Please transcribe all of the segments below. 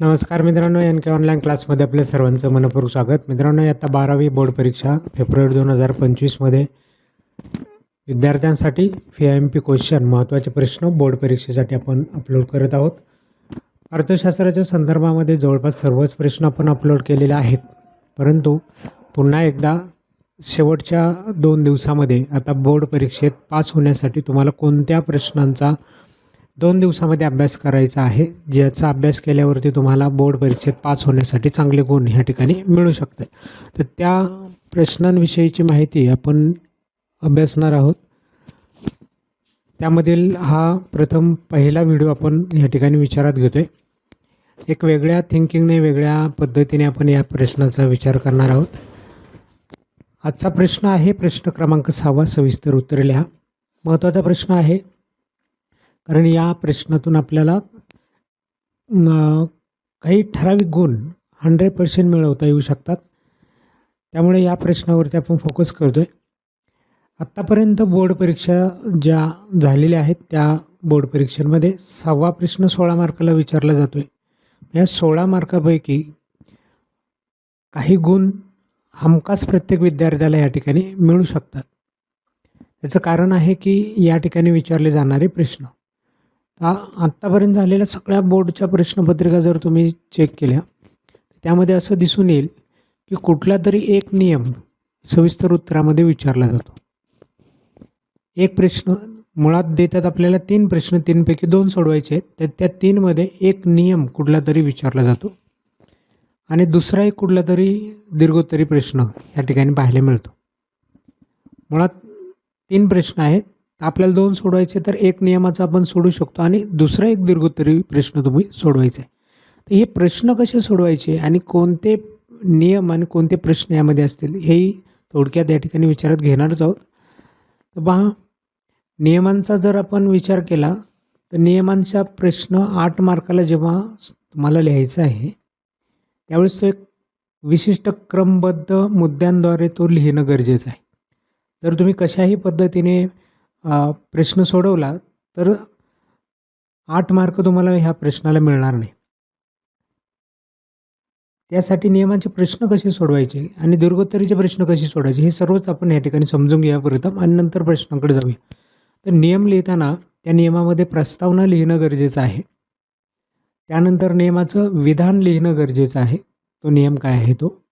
नमस्कार मित्रांनो एन के ऑनलाईन क्लासमध्ये आपल्या सर्वांचं मनपूर्वक स्वागत. मित्रांनो आता बारावी बोर्ड परीक्षा फेब्रुवारी दोन हजार पंचवीसमध्ये विद्यार्थ्यांसाठी फी आय एम पी क्वेश्चन महत्त्वाचे प्रश्न बोर्ड परीक्षेसाठी आपण अपलोड करत आहोत. अर्थशास्त्राच्या संदर्भामध्ये जवळपास सर्वच प्रश्न आपण अपलोड केलेले आहेत. परंतु पुन्हा एकदा शेवटच्या दोन दिवसामध्ये आता बोर्ड परीक्षेत पास होण्यासाठी तुम्हाला कोणत्या प्रश्नांचा दोन दिवसामध्ये अभ्यास करायचा आहे. ज्याचा अभ्यास केल्यावरती तुम्हाला बोर्ड परीक्षेत पास होण्यासाठी चांगले गुण ह्या ठिकाणी मिळू शकते. तर त्या प्रश्नांविषयीची माहिती आपण अभ्यासणार आहोत. त्यामधील हा प्रथम पहिला व्हिडिओ आपण ह्या ठिकाणी विचारात घेतो आहे एक वेगळ्या थिंकिंगने वेगळ्या पद्धतीने आपण या प्रश्नाचा विचार करणार आहोत. आजचा प्रश्न आहे प्रश्न क्रमांक सहावा सविस्तर उत्तर लिहा. महत्त्वाचा प्रश्न आहे कारण या प्रश्नातून आपल्याला काही ठराविक गुण हंड्रेड पर्सेंट मिळवता येऊ शकतात. त्यामुळे या प्रश्नावरती आपण फोकस करतो आहे आत्तापर्यंत बोर्ड परीक्षा ज्या झालेल्या आहेत त्या बोर्ड परीक्षेमध्ये सहावा प्रश्न सोळा मार्काला विचारला जातो आहे या सोळा मार्कापैकी काही गुण हमखास प्रत्येक विद्यार्थ्याला या ठिकाणी मिळू शकतात. याचं कारण आहे की या ठिकाणी विचारले जाणारे प्रश्न. आत्तापर्यंत झालेल्या सगळ्या बोर्डच्या प्रश्नपत्रिका जर तुम्ही चेक केल्या त्यामध्ये असं दिसून येईल की कुठला तरी एक नियम सविस्तर उत्तरामध्ये विचारला जातो. एक प्रश्न मुळात देतात आपल्याला तीन प्रश्न तीनपैकी दोन सोडवायचे आहेत तर त्या तीनमध्ये एक नियम कुठला तरी विचारला जातो. आणि दुसराही कुठला तरी दीर्घोत्तरी प्रश्न या ठिकाणी पाहायला मिळतो. मुळात तीन प्रश्न आहेत आपल्याला दोन सोडवायचे तर एक नियमाचा आपण सोडू शकतो आणि दुसरा एक दीर्घोत्तरी प्रश्न तुम्ही सोडवायचा आहे. तर हे प्रश्न कसे सोडवायचे आणि कोणते नियम आणि कोणते प्रश्न यामध्ये असतील हेही थोडक्यात या ठिकाणी विचारात घेणारच आहोत. तर पहा नियमांचा जर आपण विचार केला तर नियमांचा प्रश्न आठ मार्काला जेव्हा तुम्हाला लिहायचा आहे त्यावेळेस तो एक विशिष्ट क्रमबद्ध मुद्द्यांद्वारे तो लिहिणं गरजेचं आहे. जर तुम्ही कशाही पद्धतीने प्रश्न सोडवला तर आठ मार्क तुम्हाला ह्या प्रश्नाला मिळणार नाही. त्यासाठी नियमाचे प्रश्न कसे सोडवायचे आणि दीर्घोत्तरीचे प्रश्न कसे सोडवायचे हे सर्वच आपण या ठिकाणी समजून घ्या प्रथम आणि नंतर प्रश्नाकडे जाऊया. तर नियम लिहिताना त्या नियमामध्ये प्रस्तावना लिहिणं गरजेचं आहे. त्यानंतर नियमाचं विधान लिहिणं गरजेचं आहे. तो नियम काय आहे तो?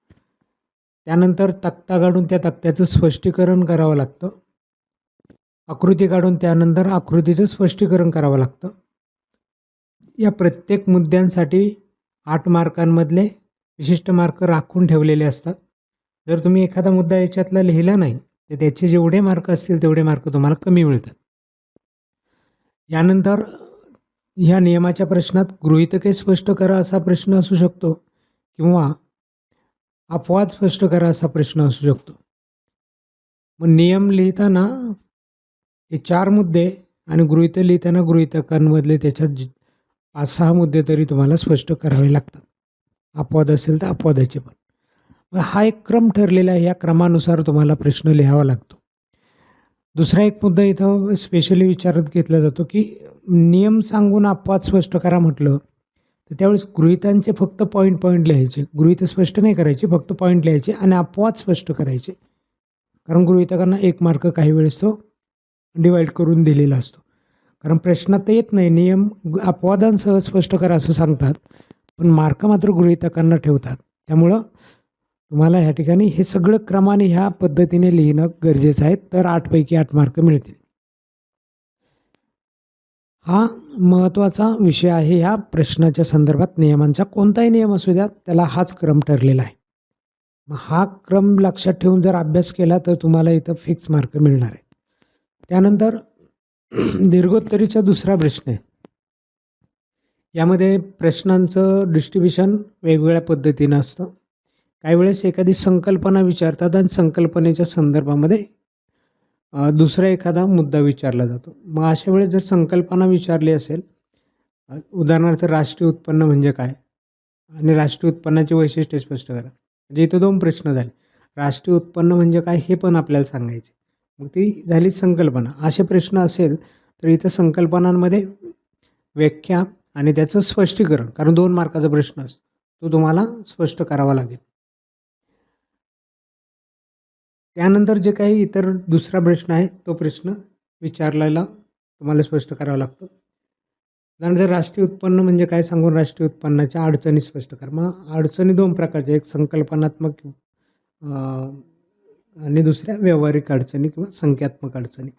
त्यानंतर तक्ता काढून त्या तक्त्याचं स्पष्टीकरण करावं लागतं. आकृती काढून त्यानंतर आकृतीचं स्पष्टीकरण करावं लागतं. या प्रत्येक मुद्द्यांसाठी आठ मार्कांमधले विशिष्ट मार्क राखून ठेवलेले असतात. जर तुम्ही एखादा मुद्दा याच्यातला लिहिला नाही तर त्याचे जेवढे मार्क असतील तेवढे मार्क तुम्हाला कमी मिळतात. यानंतर ह्या नियमाच्या प्रश्नात गृहितके स्पष्ट करा असा प्रश्न असू शकतो किंवा अपवाद स्पष्ट करा असा प्रश्न असू शकतो. मग नियम लिहिताना हे चार मुद्दे आणि गृहित लिहिताना गृहितकांमधले त्याच्यात ज- पाच सहा मुद्दे तरी तुम्हाला स्पष्ट करावे लागतात. अपवाद असेल तर अपवादाचे पण. मग हा एक क्रम ठरलेला आहे. या क्रमानुसार तुम्हाला प्रश्न लिहावा लागतो. दुसरा एक मुद्दा इथं स्पेशली विचारात घेतला जातो की नियम सांगून अपवाद स्पष्ट करा म्हटलं तर त्यावेळेस गृहितांचे फक्त पॉईंट पॉईंट लिहायचे. गृहित स्पष्ट नाही करायचे फक्त पॉईंट लिहायचे आणि अपवाद स्पष्ट करायचे. कारण गृहितकांना एक मार्क काही वेळेस तो डिवाईड करून दिलेला असतो. कारण प्रश्नात तर येत नाही नियम अपवादांसह स्पष्ट करा असं सांगतात पण मार्क मात्र गृहितकांना ठेवतात. त्यामुळं तुम्हाला ह्या ठिकाणी हे सगळं क्रमाने ह्या पद्धतीने लिहिणं गरजेचं आहे तर आठपैकी आठ मार्क मिळतील. हा महत्त्वाचा विषय आहे ह्या प्रश्नाच्या संदर्भात. नियमांचा कोणताही नियम असू द्या त्याला हाच क्रम ठरलेला आहे. मग हा क्रम लक्षात ठेवून जर अभ्यास केला तर तुम्हाला इथं फिक्स मार्क मिळणार आहेत त्यानंतर दीर्घोत्तरीचा दुसरा प्रश्न आहे. यामध्ये प्रश्नांचं डिस्ट्रीब्युशन वेगवेगळ्या पद्धतीनं असतं. काही वेळेस एखादी संकल्पना विचारतात आणि संकल्पनेच्या संदर्भामध्ये दुसरा एखादा मुद्दा विचारला जातो. मग अशा वेळेस जर संकल्पना विचारली असेल उदाहरणार्थ राष्ट्रीय उत्पन्न म्हणजे काय? आणि राष्ट्रीय उत्पन्नाची वैशिष्ट्य स्पष्ट करा. म्हणजे इथं दोन प्रश्न झाले. राष्ट्रीय उत्पन्न म्हणजे काय हे पण आपल्याला सांगायचे. मग ती झाली संकल्पना. असे प्रश्न असेल तर इथं संकल्पनांमध्ये व्याख्या आणि त्याचं स्पष्टीकरण कारण दोन मार्काचा प्रश्न असतो तो तुम्हाला स्पष्ट करावा लागेल. त्यानंतर जे काही इतर दुसरा प्रश्न आहे तो प्रश्न विचारलेला तुम्हाला स्पष्ट करावा लागतो. त्यानंतर राष्ट्रीय उत्पन्न म्हणजे काय सांगून राष्ट्रीय उत्पन्नाच्या अडचणी स्पष्ट करा. मग अडचणी दोन प्रकारच्या एक संकल्पनात्मक आणि दुसऱ्या व्यावहारिक अडचणी किंवा संख्यात्मक अडचणी.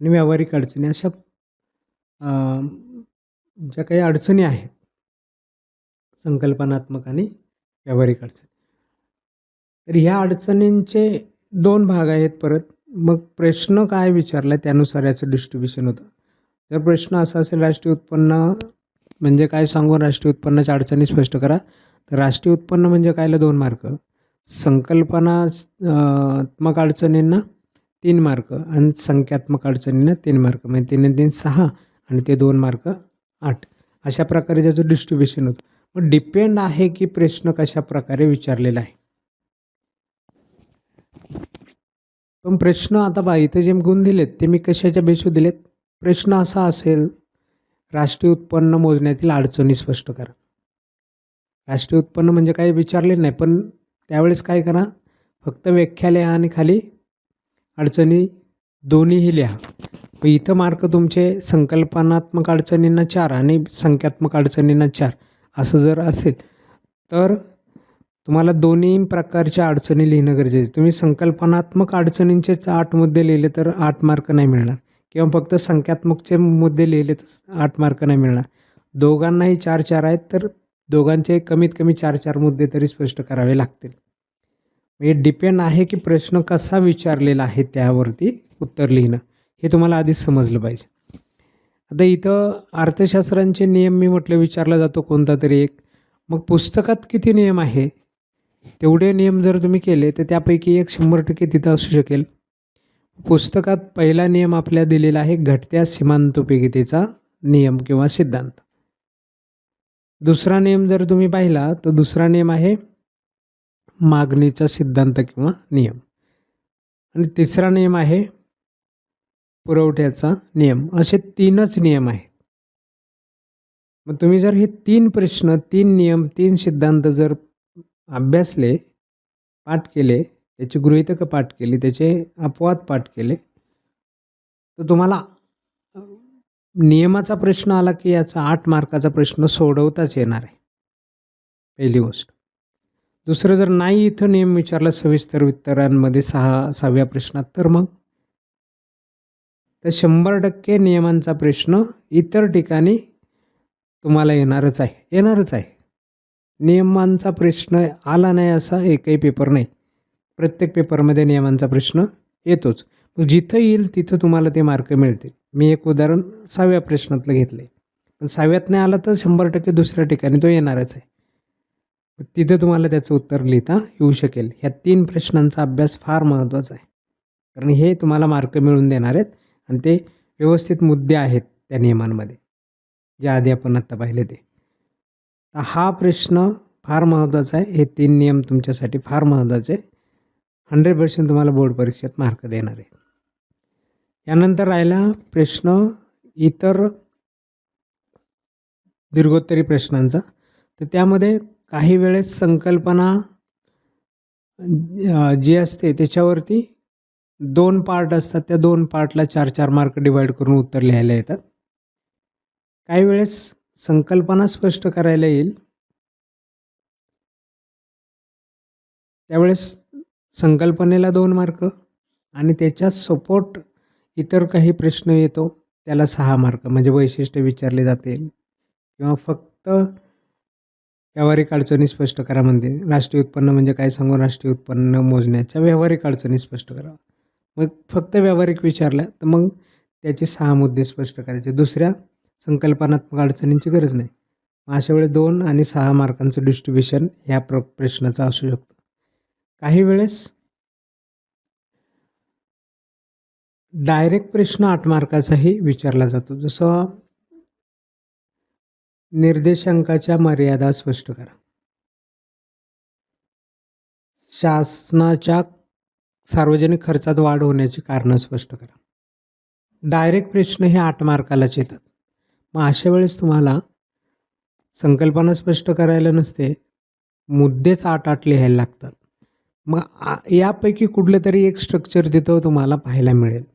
आणि व्यावहारिक अडचणी अशा ज्या काही अडचणी आहेत संकल्पनात्मक आणि व्यावहारिक अडचणी. तर ह्या अडचणींचे दोन भाग आहेत परत. मग प्रश्न काय विचारला त्यानुसार याचं डिस्ट्रीब्युशन होतं. जर प्रश्न असा असेल राष्ट्रीय उत्पन्न म्हणजे काय सांगून राष्ट्रीय उत्पन्नाच्या अडचणी स्पष्ट करा. तर राष्ट्रीय उत्पन्न म्हणजे कायला दोन मार्क? संकल्पनात्मक अडचणींना तीन मार्क आणि संख्यात्मक अडचणींना तीन मार्क. म्हणजे तीन तीन सहा आणि ते दोन मार्क आठ. अशा प्रकारे त्याचं डिस्ट्रीब्युशन होतं. मग डिपेंड आहे की प्रश्न कशा प्रकारे विचारलेला आहे. पण प्रश्न आता बा इथे जे गुण दिलेत ते मी कशाच्या बेसू दिलेत? प्रश्न असा असेल राष्ट्रीय उत्पन्न मोजण्यातील अडचणी स्पष्ट करा. राष्ट्रीय उत्पन्न म्हणजे काही विचारले नाही पण त्यावेळेस काय करा फक्त व्याख्या लिहा आणि खाली अडचणी दोन्हीही लिहा. मग इथं मार्क तुमचे संकल्पनात्मक अडचणींना चार आणि संख्यात्मक अडचणींना चार असं जर असेल तर तुम्हाला दोन्ही प्रकारच्या अडचणी लिहिणं गरजेचं आहे. तुम्ही संकल्पनात्मक अडचणींचेच आठ मुद्दे लिहिले तर आठ मार्क नाही मिळणार. किंवा फक्त संख्यात्मकचे मुद्दे लिहिले तर आठ मार्क नाही मिळणार. दोघांनाही चार चार आहेत तर दोघांचे कमीत कमी चार चार मुद्दे तरी स्पष्ट करावे लागतील. म्हणजे हे डिपेंड आहे की प्रश्न कसा विचारलेला आहे त्यावरती उत्तर लिहिणं हे तुम्हाला आधीच समजलं पाहिजे. आता इथं अर्थशास्त्रांचे नियम मी म्हटलं विचारला जातो कोणता तरी एक. मग पुस्तकात किती नियम आहे? तेवढे नियम जर तुम्ही केले तर त्यापैकी एक शंभर टक्के तिथं असू शकेल. पुस्तकात पहिला नियम आपल्या दिलेला आहे घटत्या सीमांतोपयोगितेचा नियम किंवा सिद्धांत. दुसरा नियम जर तुम्ही पाहिला तर दुसरा नियम आहे मागणीचा सिद्धांत किंवा नियम. आणि तिसरा नियम आहे पुरवठ्याचा नियम. असे तीनच नियम आहेत. मग तुम्ही जर हे तीन प्रश्न तीन नियम तीन सिद्धांत जर अभ्यासले पाठ केले त्याची गृहितकं पाठ केली त्याचे अपवाद पाठ केले तर तुम्हाला नियमाचा प्रश्न आला की याचा आठ मार्काचा प्रश्न सोडवताच येणार आहे. पहिली गोष्ट. दुसरं जर नाही इथं नियम विचारला सविस्तर उत्तरांमध्ये सहा सहाव्या प्रश्नात तर मग? तर शंभर टक्के नियमांचा प्रश्न इतर ठिकाणी तुम्हाला येणारच आहे. येणारच आहे. नियमांचा प्रश्न आला नाही असा एकही पेपर नाही. प्रत्येक पेपरमध्ये नियमांचा प्रश्न येतोच. मग जिथं येईल तिथं तुम्हाला ते मार्क मिळतील. मी एक उदाहरण सहाव्या प्रश्नातलं घेतलं आहे पण सहाव्यात नाही आलं तर शंभर टक्के दुसऱ्या ठिकाणी तो येणारच आहे. तिथं तुम्हाला त्याचं उत्तर लिहिता येऊ शकेल. ह्या तीन प्रश्नांचा अभ्यास फार महत्त्वाचा आहे. कारण हे तुम्हाला मार्क मिळवून देणार आहेत आणि ते व्यवस्थित मुद्दे आहेत त्या नियमांमध्ये. जे आधी आपण आत्ता पाहिले ते. तर हा प्रश्न फार महत्त्वाचा आहे. हे तीन नियम तुमच्यासाठी फार महत्त्वाचे. आहे हंड्रेड पर्सेंट तुम्हाला बोर्ड परीक्षेत मार्क देणार आहे यानंतर राहिला प्रश्न इतर दीर्घोत्तरी प्रश्नांचा. तर त्यामध्ये काही वेळेस संकल्पना जी असते त्याच्यावरती दोन पार्ट असतात. त्या दोन पार्टला चार चार मार्क डिवाईड करून उत्तर लिहायला येतात. काही वेळेस संकल्पना स्पष्ट करायला येईल. त्यावेळेस संकल्पनेला दोन मार्क आणि त्याच्या सपोर्ट इतर काही प्रश्न येतो त्याला सहा मार्क म्हणजे वैशिष्ट्य विचारले जातील किंवा फक्त व्यावहारिक अडचणी स्पष्ट करा म्हणते राष्ट्रीय उत्पन्न म्हणजे काय सांगू? राष्ट्रीय उत्पन्न मोजण्याच्या व्यावहारिक अडचणी स्पष्ट करा. मग फक्त व्यावहारिक विचारल्या तर मग त्याचे सहा मुद्दे स्पष्ट करायचे. दुसऱ्या संकल्पनात्मक अडचणींची गरज नाही. मग अशा वेळेस दोन आणि सहा मार्कांचं डिस्ट्रीब्युशन ह्या प्र प्रश्नाचं असू शकतं. काही वेळेस डायरेक्ट प्रश्न आठ मार्काचाही विचारला जातो. जसं निर्देशांकाच्या मर्यादा स्पष्ट करा. शासनाच्या सार्वजनिक खर्चात वाढ होण्याची कारणं स्पष्ट करा. डायरेक्ट प्रश्न हे आठ मार्कालाच येतात. मग अशा वेळेस तुम्हाला संकल्पना स्पष्ट करायला नसते मुद्देच आठ आठ लिहायला लागतात. मग यापैकी कुठलं तरी एक स्ट्रक्चर तिथं तुम्हाला पाहायला मिळेल.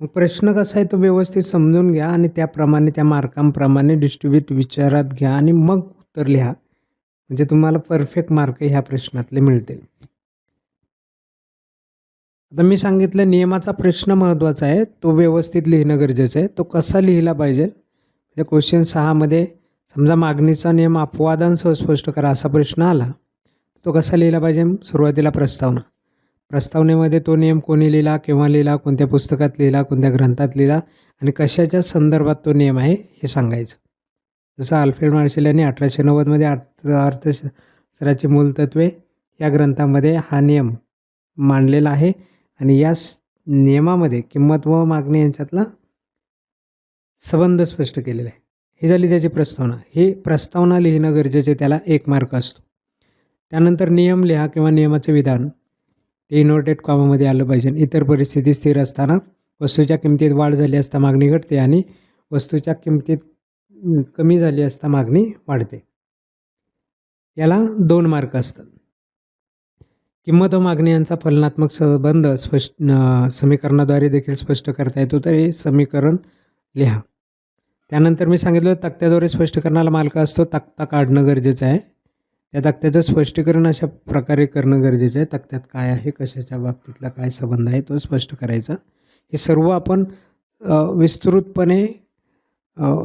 मग प्रश्न कसा आहे तो व्यवस्थित समजून घ्या आणि त्याप्रमाणे त्या मार्कांप्रमाणे डिस्ट्रीब्यूट विचारात घ्या आणि मग उत्तर लिहा. म्हणजे तुम्हाला परफेक्ट मार्क ह्या प्रश्नातले मिळतील. आता मी सांगितलं नियमाचा प्रश्न महत्त्वाचा आहे तो व्यवस्थित लिहिणं गरजेचं आहे. तो कसा लिहिला पाहिजे? म्हणजे क्वेश्चन सहामध्ये समजा मागणीचा नियम अपवादांसह स्पष्ट करा असा प्रश्न आला. तो कसा लिहिला पाहिजे? सुरुवातीला प्रस्तावना. प्रस्तावनेमध्ये तो नियम कोणी लिहिला केव्हा लिहिला कोणत्या पुस्तकात लिहिला कोणत्या ग्रंथात लिहिला आणि कशाच्या संदर्भात तो नियम आहे हे सांगायचं. जसं अल्फ्रेड मार्शल यांनी अठराशे नव्वदमध्ये अर्थ अर्थशास्त्राची मूलतत्वे या ग्रंथामध्ये हा नियम मांडलेला आहे आणि या नियमामध्ये किंमत व मागणी यांच्यातला संबंध स्पष्ट केलेला आहे. ही झाली त्याची प्रस्तावना. ही प्रस्तावना लिहिणं गरजेचे त्याला एक मार्क असतो. त्यानंतर नियम लिहा किंवा नियमाचे विधान. ते इन्व्हर्टेड कॉमामध्ये आलं पाहिजे. इतर परिस्थिती स्थिर असताना वस्तूच्या किमतीत वाढ झाली असता मागणी घटते आणि वस्तूच्या किमतीत कमी झाली असता मागणी वाढते. याला दोन मार्क असतात. किंमत व मागणी यांचा फलनात्मक संबंध स्पष्ट समीकरणाद्वारे देखील स्पष्ट करता येतो. तर हे समीकरण लिहा. त्यानंतर मी सांगितलं तक्त्याद्वारे स्पष्ट करणारा मालक असतो. तक्ता काढणं गरजेचं आहे. त्या तक्त्याचं स्पष्टीकरण अशा प्रकारे करणं गरजेचं आहे. तक्त्यात काय आहे कशाच्या बाबतीतला काय संबंध आहे तो स्पष्ट करायचा. हे सर्व आपण विस्तृतपणे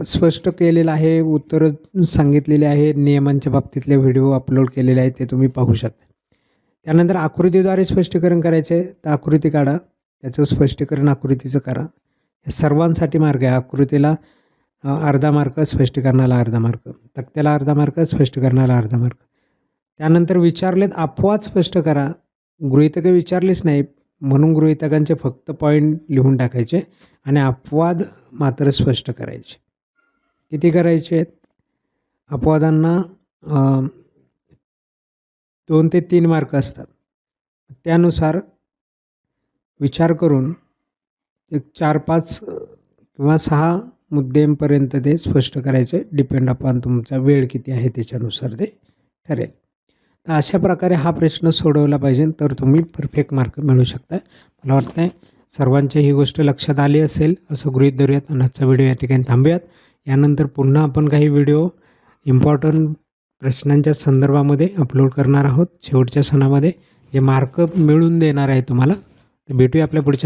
स्पष्ट केलेलं आहे उत्तरं सांगितलेले आहे नियमांच्या बाबतीतले व्हिडिओ अपलोड केलेले आहेत ते तुम्ही पाहू शकता. त्यानंतर आकृतीद्वारे स्पष्टीकरण करायचे आहे तर आकृती काढा त्याचं स्पष्टीकरण आकृतीचं करा. हे सर्वांसाठी मार्ग आहे आकृतीला अर्धा मार्क स्पष्टीकरणाला अर्धा मार्क तक्त्याला अर्धा मार्क स्पष्टीकरणाला अर्धा मार्क त्यानंतर विचारलेत अपवाद स्पष्ट करा. गृहितकं विचारलीच नाही म्हणून गृहितकांचे फक्त पॉईंट लिहून टाकायचे आणि अपवाद मात्र स्पष्ट करायचे. किती करायचे आहेत? अपवादांना दोन ते तीन मार्क असतात. त्यानुसार विचार करून एक चार पाच किंवा सहा मुद्द्यांपर्यंत ते स्पष्ट करायचे. डिपेंड अपॉन तुमचा वेळ किती आहे त्याच्यानुसार ते ठरेल. तर अशा प्रकारे हा प्रश्न सोडवला पाहिजे तर तुम्ही परफेक्ट मार्क मिळू शकता. मला वाटतं आहे सर्वांच्या ही गोष्ट लक्षात आली असेल असं गृहीत धरूयात. आणि आजचा व्हिडिओ या ठिकाणी थांबूयात. यानंतर पुन्हा आपण काही व्हिडिओ इम्पॉर्टंट प्रश्नांच्या संदर्भामध्ये अपलोड करणार आहोत. शेवटच्या सणामध्ये जे मार्क मिळून देणार आहे तुम्हाला तर भेटूया आपल्या पुढच्या